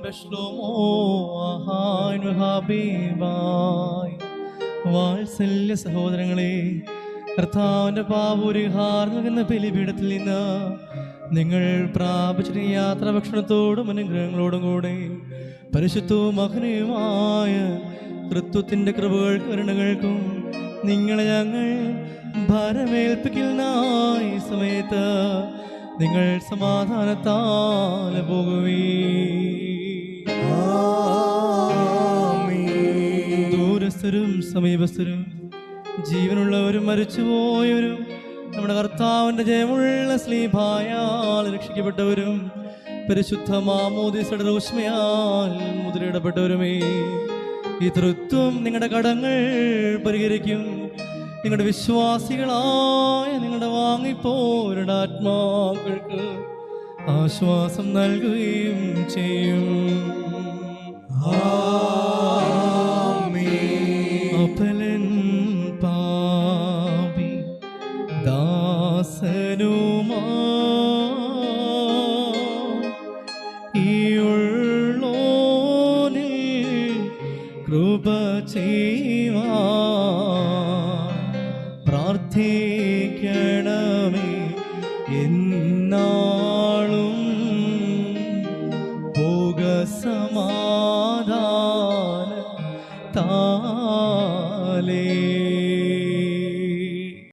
ബശ്ലോമോ ആഹാൻ ഹബീബായ് വാത്സല്യ സഹോദരങ്ങളെ കർത്താവിന്റെ പാപുരിഹാർ നൽകുന്ന ബലിപീഠത്തിൽ നിന്ന് നിങ്ങൾ പ്രാപിച്ചിട്ട് യാത്രാ ഭക്ഷണത്തോടും അനുഗ്രഹങ്ങളോടും കൂടെ പരിശുദ്ധവും മഹനീയമായ തൃത്വത്തിന്റെ കൃപകൾക്ക് കരുണകൾക്കും നിങ്ങളെ ഞങ്ങൾ ഭരമേൽപ്പിക്കുന്ന ഈ സമയത്ത് നിങ്ങൾ സമാധാനത്താൽ പോകുവീ ദൂരസ്ഥരും സമീപസ്ഥരും ജീവനുള്ളവരും മരിച്ചുപോയവരും നമ്മുടെ കർത്താവിന്റെ ജയമുള്ള സ്ലീഭായാൽ രക്ഷിക്കപ്പെട്ടവരും പരിശുദ്ധ മാമോദിസയുടെ റോഷ്മയാൽ മുദ്രയിടപ്പെട്ടവരുമേ. ഈ തൃത്വം നിങ്ങളുടെ കടങ്ങൾ പരിഹരിക്കും. നിങ്ങളുടെ വിശ്വാസികളായ നിങ്ങളുടെ വാങ്ങിപ്പോരുടെ ആത്മാക്കൾക്ക് ആശ്വാസം നൽകുകയും ചെയ്യും. അപലൻ പാപി ദാസനുമാ. പ്രാർത്ഥിക്കണമേ എന്നാളും പോക സമാധാന താ